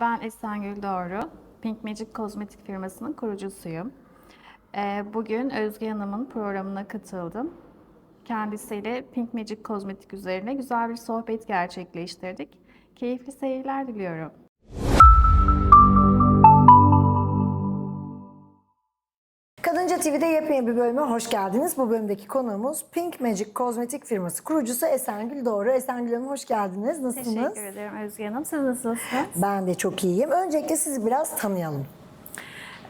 Ben Esengül Doğru. Pink Magic Kozmetik firmasının kurucusuyum. Ee, Bugün Özge Hanım'ın programına katıldım. Kendisiyle Pink Magic Kozmetik üzerine güzel bir sohbet gerçekleştirdik. Keyifli seyirler diliyorum. Kadınca TV'de yepyeni bir bölüme hoş geldiniz. Bu bölümdeki konuğumuz Pink Magic kozmetik firması kurucusu Esengül Doğru. Esengül Hanım hoş geldiniz. Nasılsınız? Teşekkür ederim Özge Hanım. Siz nasılsınız? Ben de çok iyiyim. Öncelikle sizi biraz tanıyalım.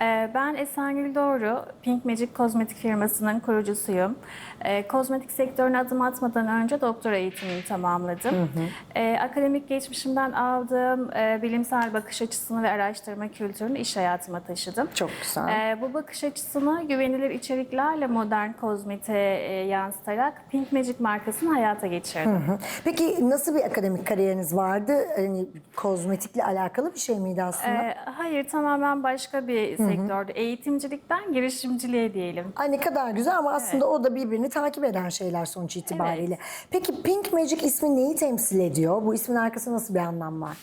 Ee, Ben Esengül Doğru, Pink Magic Kozmetik firmasının kurucusuyum. Ee, Kozmetik sektörüne adım atmadan önce doktora eğitimimi tamamladım. Ee, Akademik geçmişimden aldığım e, bilimsel bakış açısını ve araştırma kültürünü iş hayatıma taşıdım. Çok güzel. Bu bakış açısını güvenilir içeriklerle modern kozmetiğe e, yansıtarak Pink Magic markasını hayata geçirdim. Hı. Peki nasıl bir akademik kariyeriniz vardı? Hani kozmetikle alakalı bir şey miydi aslında? Hayır, tamamen başka bir sektördü. Eğitimcilikten girişimciliğe diyelim. Ay ne kadar güzel ama aslında o da birbirini takip eden şeyler sonuç itibariyle. Peki Pink Magic ismi neyi temsil ediyor? Bu ismin arkasında nasıl bir anlam var?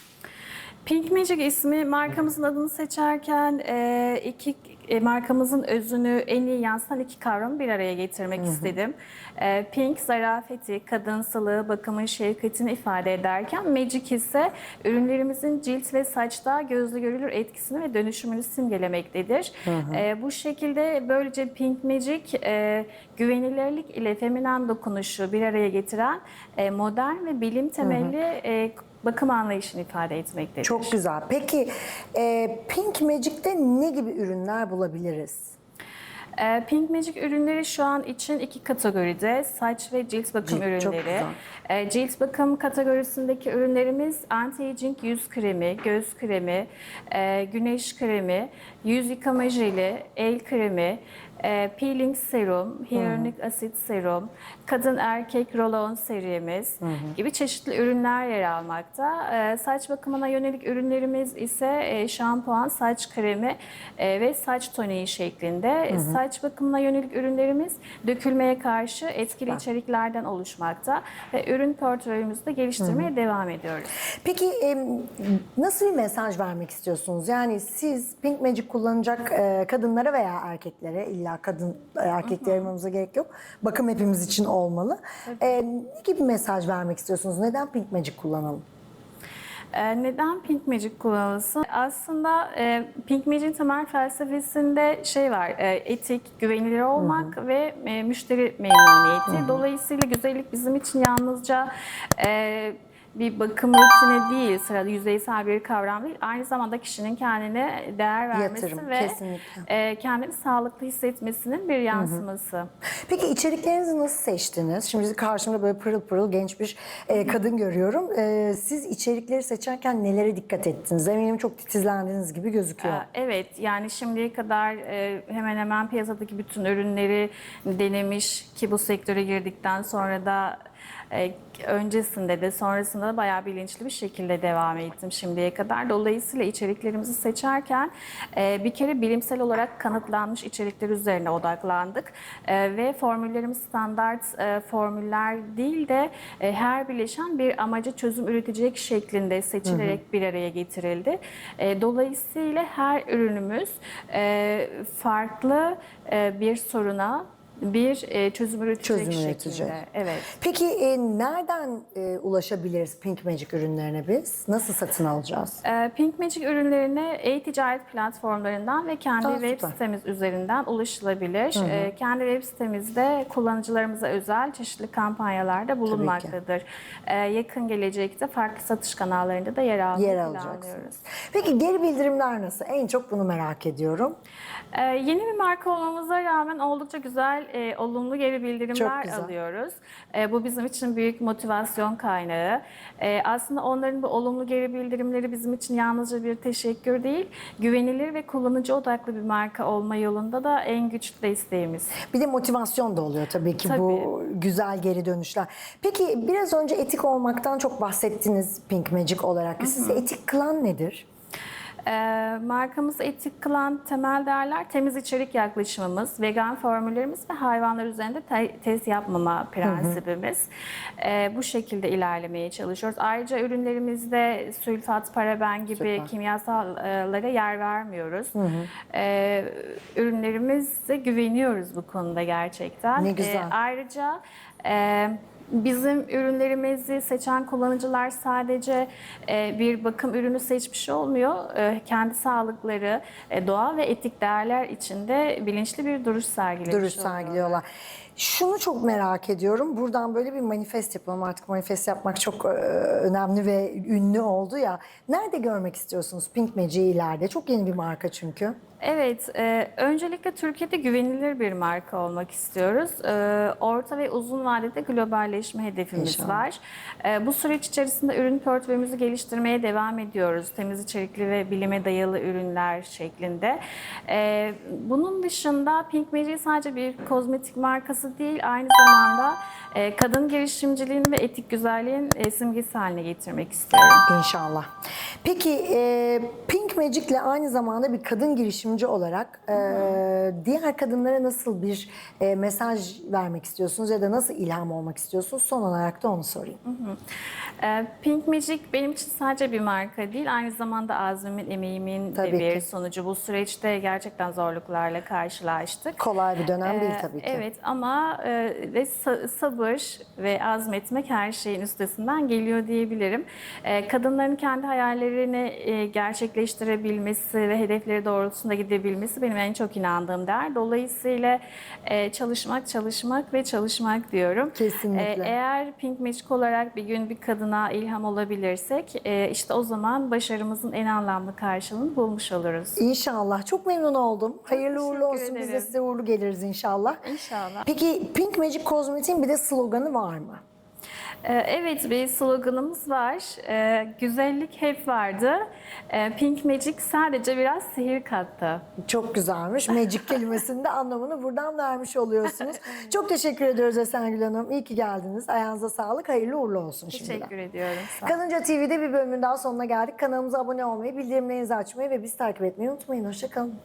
Pink Magic ismi markamızın adını seçerken e, iki e, markamızın özünü en iyi yansıtan iki kavramı bir araya getirmek istedim. E, Pink zarafeti, kadınsılığı, bakımın şefkatini ifade ederken Magic ise ürünlerimizin cilt ve saçta gözle görülür etkisini ve dönüşümünü simgelemektedir. E, bu şekilde böylece Pink Magic e, güvenilirlik ile feminen dokunuşu bir araya getiren e, modern ve bilim temelli e, bakım anlayışını ifade etmektedir. Çok güzel. Peki e, Pink Magic'te ne gibi ürünler bulabiliriz? Ee, Pink Magic ürünleri şu an için iki kategoride saç ve cilt bakım Cilt, ürünleri. Ee, Cilt bakım kategorisindeki ürünlerimiz anti-aging yüz kremi, göz kremi, e, güneş kremi, yüz yıkama jeli, el kremi, e, peeling serum, hyaluronik asit serum, kadın erkek rolon serimiz gibi çeşitli ürünler yer almakta. E, Saç bakımına yönelik ürünlerimiz ise e, şampuan, saç kremi e, ve saç toniği şeklinde. Saç bakımına yönelik ürünlerimiz dökülmeye karşı etkili içeriklerden oluşmakta ve ürün portföyümüzü de geliştirmeye devam ediyoruz. Peki e, nasıl bir mesaj vermek istiyorsunuz? Yani siz Pink Magic kullanacak e, kadınlara veya erkeklere illa kadın e, erkek aramamıza gerek yok. Bakım hepimiz için olmalı. E, ne gibi mesaj vermek istiyorsunuz? Neden Pink Magic kullanalım? Ee, Neden Pink Magic kullanılsın? Aslında e, Pink Magic'in temel felsefesinde şey var, e, etik, güvenilir olmak ve e, müşteri memnuniyeti. Dolayısıyla güzellik bizim için yalnızca e, bir bakım rutini değil, sırada yüzeysel bir kavram değil. Aynı zamanda kişinin kendine değer vermesi Yatırım, ve kesinlikle. e, kendini sağlıklı hissetmesinin bir yansıması. Peki içeriklerinizi nasıl seçtiniz? Şimdi karşımda böyle pırıl pırıl genç bir e, kadın görüyorum. E, siz içerikleri seçerken nelere dikkat ettiniz? Eminim çok titizlendiğiniz gibi gözüküyor. Evet, yani şimdiye kadar e, hemen hemen piyasadaki bütün ürünleri denemiş ki bu sektöre girdikten sonra da e, öncesinde de sonrasında da bayağı bilinçli bir şekilde devam ettim şimdiye kadar. Dolayısıyla içeriklerimizi seçerken e, bir kere bilimsel olarak kanıtlanmış içerikler üzerine odaklandık E, ve formüllerimiz standart e, formüller değil de e, her bileşen bir amaca çözüm üretecek şeklinde seçilerek bir araya getirildi. E, Dolayısıyla her ürünümüz e, farklı e, bir soruna bir e, çözüm üretecek Çözüm şekilde. üretecek. Evet. Peki e, nereden e, ulaşabiliriz Pink Magic ürünlerine biz? Nasıl satın alacağız? E, Pink Magic ürünlerine e-ticaret platformlarından ve kendi Aa, web süper. sitemiz üzerinden ulaşılabilir. E, kendi web sitemizde kullanıcılarımıza özel çeşitli kampanyalarda bulunmaktadır. E, yakın gelecekte farklı satış kanallarında da yer almayı Yer alacaksınız. Peki geri bildirimler nasıl? En çok bunu merak ediyorum. Ee, yeni bir marka olmamıza rağmen oldukça güzel, e, olumlu geri bildirimler alıyoruz. E, bu bizim için büyük motivasyon kaynağı. E, aslında onların bu olumlu geri bildirimleri bizim için yalnızca bir teşekkür değil, güvenilir ve kullanıcı odaklı bir marka olma yolunda da en güçlü desteğimiz. Bir de motivasyon da oluyor tabii ki bu güzel geri dönüşler. Peki biraz önce etik olmaktan çok bahsettiniz Pink Magic olarak. Sizi etik kılan nedir? Ee, markamızı etik kılan temel değerler temiz içerik yaklaşımımız, vegan formüllerimiz ve hayvanlar üzerinde te- test yapmama prensibimiz. Ee, bu şekilde ilerlemeye çalışıyoruz. Ayrıca ürünlerimizde sülfat, paraben gibi Süper. kimyasallara yer vermiyoruz. Ee, ürünlerimize güveniyoruz bu konuda gerçekten. Ne güzel. Ee, ayrıca e, bizim ürünlerimizi seçen kullanıcılar sadece e, bir bakım ürünü seçmiş olmuyor. E, kendi sağlıkları, e, doğa ve etik değerler içinde bilinçli bir duruş sergilemiş duruş sergiliyorlar. Şunu çok merak ediyorum. Buradan böyle bir manifest yapalım. Artık manifest yapmak çok önemli ve ünlü oldu ya. Nerede görmek istiyorsunuz Pink Magic'i ileride? Çok yeni bir marka çünkü. Evet, e, öncelikle Türkiye'de güvenilir bir marka olmak istiyoruz. E, orta ve uzun vadede globalleşme hedefimiz İnşallah. var. E, bu süreç içerisinde ürün portföyümüzü geliştirmeye devam ediyoruz. Temiz içerikli ve bilime dayalı ürünler şeklinde. E, bunun dışında Pink Magic sadece bir kozmetik markası değil, aynı zamanda e, kadın girişimciliğin ve etik güzelliğin e, simgesi haline getirmek istiyorum. İnşallah. Peki e, Pink Magic'le aynı zamanda bir kadın girişimci olarak e, diğer kadınlara nasıl bir e, mesaj vermek istiyorsunuz ya da nasıl ilham olmak istiyorsunuz? Son olarak da onu sorayım. Ee, Pink Magic benim için sadece bir marka değil, aynı zamanda azmimin, emeğimin de Tabii bir ki. sonucu. Bu süreçte gerçekten zorluklarla karşılaştık. Kolay bir dönem değil Ee, tabii ki. Evet ama e, ve sa- sabır ve azmetmek her şeyin üstesinden geliyor diyebilirim. E, kadınların kendi hayallerini e, gerçekleştirebilmesi ve hedefleri doğrultusunda gidebilmesi benim en çok inandığım değer. Dolayısıyla e, çalışmak, çalışmak ve çalışmak diyorum. Kesinlikle. E, eğer Pink Magic olarak bir gün bir kadına ilham olabilirsek e, işte o zaman başarımızın en anlamlı karşılığını bulmuş oluruz. İnşallah. Çok memnun oldum. Hayırlı uğurlu olsun. Biz de ederim. size uğurlu geliriz inşallah. İnşallah. Peki Pink Magic Kozmetik'in bir de sloganı var mı? Ee, Evet bir sloganımız var. Ee, Güzellik hep vardı. Ee, Pink Magic sadece biraz sihir kattı. Çok güzelmiş. Magic kelimesinin de anlamını buradan vermiş oluyorsunuz. Çok teşekkür ediyoruz Esengül Hanım. İyi ki geldiniz. Ayağınıza sağlık. Hayırlı uğurlu olsun şimdiden. Teşekkür ediyorum. Kanınca TV'de bir bölümün daha sonuna geldik. Kanalımıza abone olmayı, bildirimlerinizi açmayı ve bizi takip etmeyi unutmayın. Hoşçakalın.